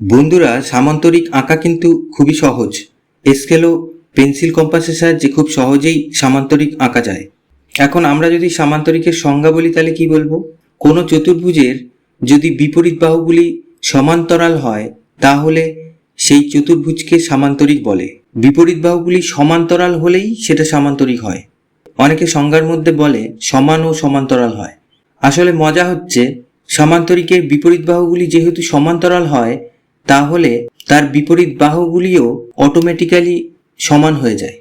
বন্ধুরা, সামান্তরিক আঁকা কিন্তু খুবই সহজ। স্কেলও পেন্সিল কম্পাসের সাহায্যে খুব সহজেই সামান্তরিক আঁকা যায়। এখন আমরা যদি সামান্তরিকের সংজ্ঞা বলি, তাহলে কি বলব? কোনো চতুর্ভুজের যদি বিপরীত বাহুগুলি সমান্তরাল হয়, তাহলে সেই চতুর্ভুজকে সামান্তরিক বলে। বিপরীত বাহুগুলি সমান্তরাল হলেই সেটা সামান্তরিক হয়। অনেকে সংজ্ঞার মধ্যে বলে সমান ও সমান্তরাল হয়। আসলে মজা হচ্ছে, সমান্তরিকের বিপরীত বাহুগুলি যেহেতু সমান্তরাল হয় তাহলে তার বিপরীত বাহুগুলিও অটোমেটিক্যালি সমান হয়ে যায়।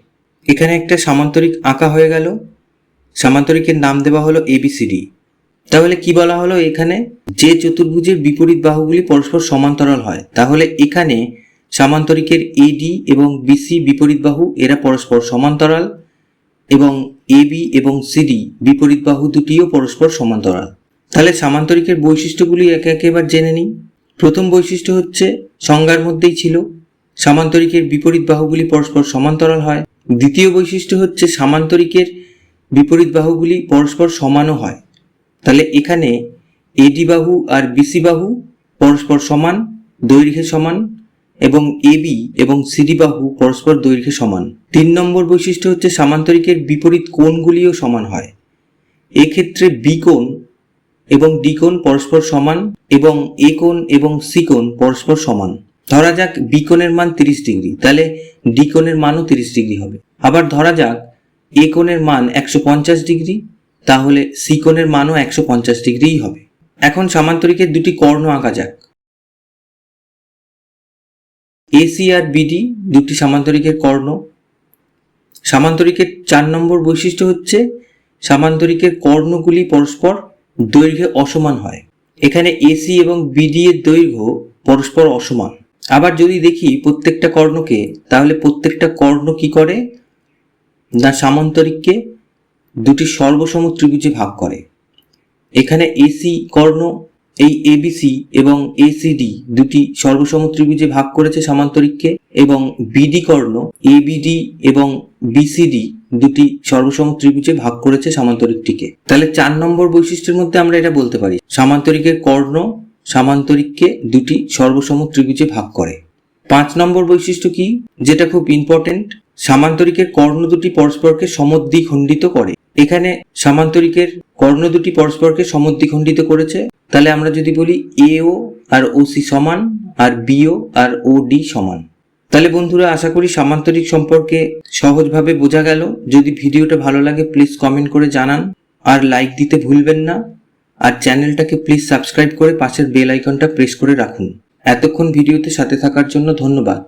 এখানে একটা সামান্তরিক আঁকা হয়ে গেল। সামান্তরিকের নাম দেওয়া হলো এবিসিডি তাহলে কি বলা হলো এখানে? যে চতুর্ভুজের বিপরীত বাহুগুলি পরস্পর সমান্তরাল হয়, তাহলে এখানে সামান্তরিকের এডি এবং বিসি বিপরীত বাহু, এরা পরস্পর সমান্তরাল এবং এবি এবং সিডি বিপরীত বাহু দুটিও পরস্পর সমান্তরাল। তাহলে সামান্তরিকের বৈশিষ্ট্যগুলি একে একে এবার জেনে নিই। প্রথম বৈশিষ্ট্য হচ্ছে সংজ্ঞার মধ্যেই ছিল। সামান্তরিকের বিপরীত বাহুগুলি পরস্পর সমান্তরাল হয়। দ্বিতীয় বৈশিষ্ট্য হচ্ছে সামান্তরিকের বিপরীত বাহুগুলি পরস্পর সমানও হয়। তাহলে এখানে এডি বাহু আর বিসি বাহু পরস্পর সমান, দৈর্ঘ্যে সমান এবং এবি এবং সিডি বাহু পরস্পর দৈর্ঘ্যে সমান। তিন নম্বর বৈশিষ্ট্য হচ্ছে সামান্তরিকের বিপরীত কোণগুলিও সমান হয়। এক্ষেত্রে বি কোণ এবং ডি কোণ পরস্পর সমান এবং এ কোণ এবং সি কোণ পরস্পর সমান। ধরা যাক বি কোণের মান তিরিশ ডিগ্রি, তাহলে ডি কোণের মানও তিরিশ ডিগ্রি হবে। আবার ধরা যাক এ কোণের মান একশো পঞ্চাশ ডিগ্রি, তাহলে সি কোণের মানও একশো পঞ্চাশ ডিগ্রিই হবে। এখন সামান্তরিকের দুটি কর্ণ আঁকা যাক। এসি আর বিডি দুটি সামান্তরিকের কর্ণ। সামান্তরিকের চার নম্বর বৈশিষ্ট্য হচ্ছে সামান্তরিকের কর্ণগুলি পরস্পর দৈর্ঘ্যে অসমান হয়। এখানে এসি এবং বিডি এর দৈর্ঘ্য পরস্পর অসমান। আবার যদি দেখি প্রত্যেকটা কর্ণকে, তাহলে প্রত্যেকটা কর্ণ কি করে? না, সামান্তরিককে দুটি সর্বসম ত্রিভুজে ভাগ করে। এখানে এসি কর্ণ এই এবিসি এবং এসিডি দুটি সর্বসম ত্রিভুজে ভাগ করেছে সামান্তরিককে এবং বিডি কর্ণ এবিডি এবং বিসিডি দুটি সর্বসম ত্রিভুজে ভাগ করেছে সামান্তরিকটিকে। তাহলে চার নম্বর বৈশিষ্ট্যের মধ্যে আমরা এটা বলতে পারি। সামান্তরিকের কর্ণ সামান্তরিককে দুটি সর্বসম ত্রিভুজে ভাগ করে। পাঁচ নম্বর বৈশিষ্ট্য কি? যেটা খুব ইম্পর্টেন্ট সামান্তরিকের কর্ণ দুটি পরস্পরকে সমদ্বিখণ্ডিত করে। এখানে সামান্তরিকের কর্ণ দুটি পরস্পরকে সমদ্বিখণ্ডিত করেছে। তাহলে আমরা যদি বলি এও আর ওসি সমান আর বিও আর ও ডি সমান। তাহলে বন্ধুরা, আশা করি সামান্তরিক সম্পর্কে সহজভাবে বোঝা গেল। যদি ভিডিওটা ভালো লাগে প্লিজ কমেন্ট করে জানান। আর লাইক দিতে ভুলবেন না। আর চ্যানেলটাকে প্লিজ সাবস্ক্রাইব করে পাশের বেল আইকনটা প্রেস করে রাখুন। এতক্ষণ ভিডিওতে সাথে থাকার জন্য ধন্যবাদ।